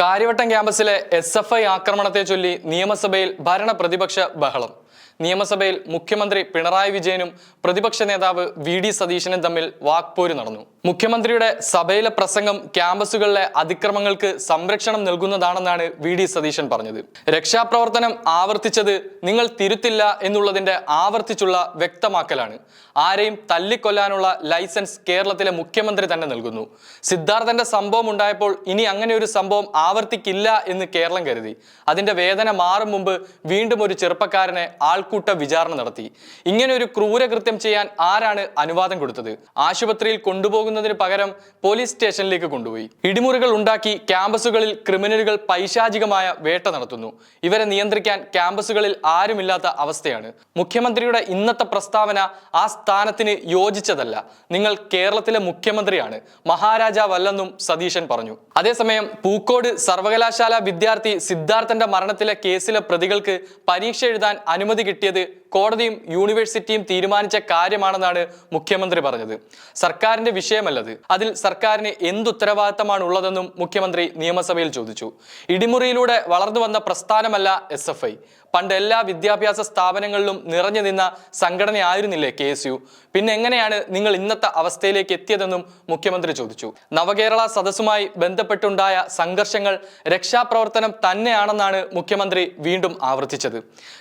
കാര്യവട്ടം ക്യാമ്പസിലെ S F I ആക്രമണത്തെ ചൊല്ലി നിയമസഭയിൽ ഭരണ പ്രതിപക്ഷ ബഹളം. നിയമസഭയിൽ മുഖ്യമന്ത്രി പിണറായി വിജയനും പ്രതിപക്ഷ നേതാവ് വി ഡി സതീശനും തമ്മിൽ വാക്പോര് നടന്നു. മുഖ്യമന്ത്രിയുടെ സഭയിലെ പ്രസംഗം ക്യാമ്പസുകളിലെ അതിക്രമങ്ങൾക്ക് സംരക്ഷണം നൽകുന്നതാണെന്നാണ് വി ഡി സതീശൻ പറഞ്ഞത്. രക്ഷാപ്രവർത്തനം ആവർത്തിച്ചത് നിങ്ങൾ തിരുത്തില്ല എന്നുള്ളതിന്റെ ആവർത്തിച്ചുള്ള വ്യക്തമാക്കലാണ്. ആരെയും തല്ലിക്കൊല്ലാനുള്ള ലൈസൻസ് കേരളത്തിലെ മുഖ്യമന്ത്രി തന്നെ നൽകുന്നു. സിദ്ധാർത്ഥന്റെ സംഭവം ഉണ്ടായപ്പോൾ ഇനി അങ്ങനെ ഒരു സംഭവം ആവർത്തിക്കില്ല എന്ന് കേരളം കരുതി. അതിന്റെ വേദന മാറും മുമ്പ് വീണ്ടും ഒരു ചെറുപ്പക്കാരനെ ആൾക്കൂട്ട വിചാരണ നടത്തി. ഇങ്ങനെ ഒരു ക്രൂരകൃത്യം ചെയ്യാൻ ആരാണ് അനുവാദം കൊടുത്തത്? ആശുപത്രിയിൽ കൊണ്ടുപോകുന്നതിന് പകരം പോലീസ് സ്റ്റേഷനിലേക്ക് കൊണ്ടുപോയി. ഇടിമുറികൾ ഉണ്ടാക്കി ക്യാമ്പസുകളിൽ ക്രിമിനലുകൾ പൈശാചികമായ വേട്ട നടത്തുന്നു. ഇവരെ നിയന്ത്രിക്കാൻ ക്യാമ്പസുകളിൽ ആരുമില്ലാത്ത അവസ്ഥയാണ്. മുഖ്യമന്ത്രിയുടെ ഇന്നത്തെ പ്രസ്താവന ആ സ്ഥാനത്തിന് യോജിച്ചതല്ല. നിങ്ങൾ കേരളത്തിലെ മുഖ്യമന്ത്രിയാണ്. മഹാരാജാവല്ലെന്നും സതീശൻ പറഞ്ഞു. അതേസമയം പൂക്കോട് സർവകലാശാല വിദ്യാർത്ഥി സിദ്ധാർത്ഥന്റെ മരണത്തിലെ കേസിലെ പ്രതികൾക്ക് പരീക്ഷ എഴുതാൻ അനുമതി കിട്ടിയത് കോടതിയും യൂണിവേഴ്സിറ്റിയും തീരുമാനിച്ച കാര്യമാണെന്നാണ് മുഖ്യമന്ത്രി പറഞ്ഞത്. സർക്കാരിന്റെ വിഷയമല്ലത്. അതിൽ സർക്കാരിന് എന്തുത്തരവാദിത്തമാണ് ഉള്ളതെന്നും മുഖ്യമന്ത്രി നിയമസഭയിൽ ചോദിച്ചു. ഇടിമുറിയിലൂടെ വളർന്നു വന്ന പ്രസ്ഥാനമല്ല എസ് എഫ് ഐ. പണ്ട് എല്ലാ വിദ്യാഭ്യാസ സ്ഥാപനങ്ങളിലും നിറഞ്ഞു നിന്ന സംഘടനയായിരുന്നില്ലേ കെ എസ് യു. പിന്നെ എങ്ങനെയാണ് നിങ്ങൾ ഇന്നത്തെ അവസ്ഥയിലേക്ക് എത്തിയതെന്നും മുഖ്യമന്ത്രി ചോദിച്ചു. നവകേരള സദസ്സുമായി ബന്ധപ്പെട്ടുണ്ടായ സംഘർഷങ്ങൾ രക്ഷാപ്രവർത്തനം തന്നെയാണെന്നാണ് മുഖ്യമന്ത്രി വീണ്ടും ആവർത്തിച്ചത്.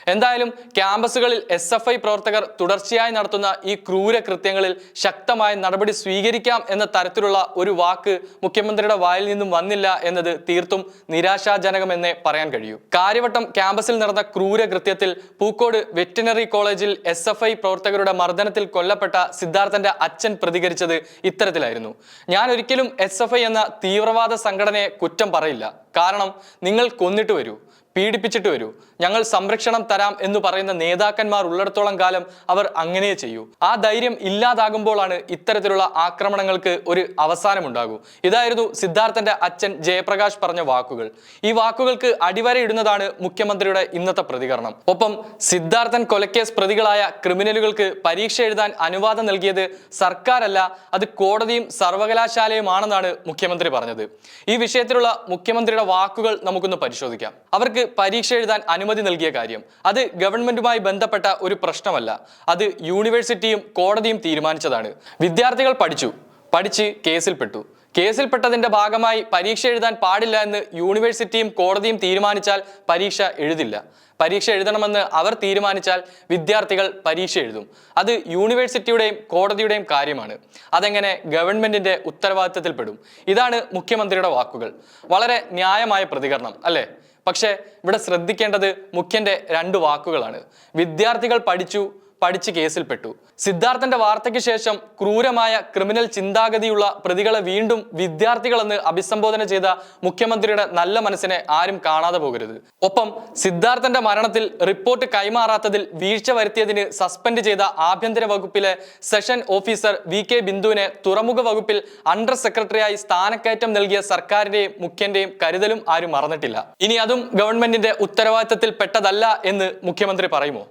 എന്തായാലും ക്യാമ്പസുകളിൽ എസ് എഫ് ഐ പ്രവർത്തകർ തുടർച്ചയായി നടത്തുന്ന ഈ ക്രൂര കൃത്യങ്ങളിൽ ശക്തമായ നടപടി സ്വീകരിക്കാം എന്ന തരത്തിലുള്ള ഒരു വാക്ക് മുഖ്യമന്ത്രിയുടെ വായിൽ നിന്നും വന്നില്ല എന്നത് തീർത്തും നിരാശാജനകമെന്നേ പറയാൻ കഴിയൂ. കാര്യവട്ടം ക്യാമ്പസിൽ നടന്ന ക്രൂര കൃത്യത്തിൽ പൂക്കോട് വെറ്റിനറി കോളേജിൽ എസ് എഫ് ഐ പ്രവർത്തകരുടെ മർദ്ദനത്തിൽ കൊല്ലപ്പെട്ട സിദ്ധാർത്ഥന്റെ അച്ഛൻ പ്രതികരിച്ചത് ഇത്തരത്തിലായിരുന്നു. ഞാൻ ഒരിക്കലും എസ് എഫ് ഐ എന്ന തീവ്രവാദ സംഘടനയെ കുറ്റം പറയില്ല. കാരണം നിങ്ങൾ കൊന്നിട്ട് വരൂ. പീഡിപ്പിച്ചിട്ട് വരൂ. ഞങ്ങൾ സംരക്ഷണം തരാം എന്ന് പറയുന്ന നേതാക്കന്മാർ ഉള്ളിടത്തോളം കാലം അവർ അങ്ങനെ ചെയ്യൂ. ആ ധൈര്യം ഇല്ലാതാകുമ്പോഴാണ് ഇത്തരത്തിലുള്ള ആക്രമണങ്ങൾക്ക് ഒരു അവസാനമുണ്ടാകൂ. ഇതായിരുന്നു സിദ്ധാർത്ഥന്റെ അച്ഛൻ ജയപ്രകാശ് പറഞ്ഞ വാക്കുകൾ. ഈ വാക്കുകൾക്ക് അടിവരയിടുന്നതാണ് മുഖ്യമന്ത്രിയുടെ ഇന്നത്തെ പ്രതികരണം. ഒപ്പം സിദ്ധാർത്ഥൻ കൊലക്കേസ് പ്രതികളായ ക്രിമിനലുകൾക്ക് പരീക്ഷ എഴുതാൻ അനുവാദം നൽകിയത് സർക്കാരല്ല അത് കോടതിയും സർവകലാശാലയുമാണെന്നാണ് മുഖ്യമന്ത്രി പറഞ്ഞത്. ഈ വിഷയത്തിലുള്ള മുഖ്യമന്ത്രിയുടെ വാക്കുകൾ നമുക്കൊന്ന് പരിശോധിക്കാം. അവർക്ക് പരീക്ഷ എഴുതാൻ അനുമതി നൽകിയ കാര്യം. അത് ഗവൺമെന്റുമായി ബന്ധപ്പെട്ട ഒരു പ്രശ്നമല്ല. അത് യൂണിവേഴ്സിറ്റിയും കോടതിയും തീരുമാനിച്ചതാണ്. വിദ്യാർത്ഥികൾ പഠിച്ചു. പഠിച്ച് കേസിൽപ്പെട്ടു. കേസിൽപ്പെട്ടതിന്റെ ഭാഗമായി പരീക്ഷ എഴുതാൻ പാടില്ല എന്ന് യൂണിവേഴ്സിറ്റിയും കോടതിയും തീരുമാനിച്ചാൽ പരീക്ഷ എഴുതില്ല. പരീക്ഷ എഴുതണമെന്ന് അവർ തീരുമാനിച്ചാൽ വിദ്യാർത്ഥികൾ പരീക്ഷ എഴുതും. അത് യൂണിവേഴ്സിറ്റിയുടെയും കോടതിയുടെയും കാര്യമാണ്. അതെങ്ങനെ ഗവൺമെന്റിന്റെ ഉത്തരവാദിത്തത്തിൽപ്പെടും? ഇതാണ് മുഖ്യമന്ത്രിയുടെ വാക്കുകൾ. വളരെ ന്യായമായ പ്രതികരണം അല്ലേ? പക്ഷേ ഇവിടെ ശ്രദ്ധിക്കേണ്ടത് മുഖ്യന്റെ രണ്ട് വാക്കുകളാണ്. വിദ്യാർത്ഥികൾ പഠിച്ചു പഠിച്ച് കേസിൽപ്പെട്ടു. സിദ്ധാർത്ഥന്റെ വാർത്തയ്ക്ക് ശേഷം ക്രൂരമായ ക്രിമിനൽ ചിന്താഗതിയുള്ള പ്രതികളെ വീണ്ടും വിദ്യാർത്ഥികളെന്ന് അഭിസംബോധന ചെയ്ത മുഖ്യമന്ത്രിയുടെ നല്ല മനസ്സിനെ ആരും കാണാതെ പോകരുത്. ഒപ്പം സിദ്ധാർത്ഥന്റെ മരണത്തിൽ റിപ്പോർട്ട് കൈമാറാത്തതിൽ വീഴ്ച വരുത്തിയതിന് സസ്പെൻഡ് ചെയ്ത ആഭ്യന്തര വകുപ്പിലെ സെഷൻ ഓഫീസർ വി കെ ബിന്ദുവിനെ തുറമുഖ വകുപ്പിൽ അണ്ടർ സെക്രട്ടറിയായി സ്ഥാനക്കയറ്റം നൽകിയ സർക്കാരിന്റെയും മുഖ്യന്റെയും കരുതലും ആരും മറന്നിട്ടില്ല. ഇനി അതും ഗവൺമെന്റിന്റെ ഉത്തരവാദിത്തത്തിൽ പെട്ടതല്ല എന്ന് മുഖ്യമന്ത്രി പറയുമോ?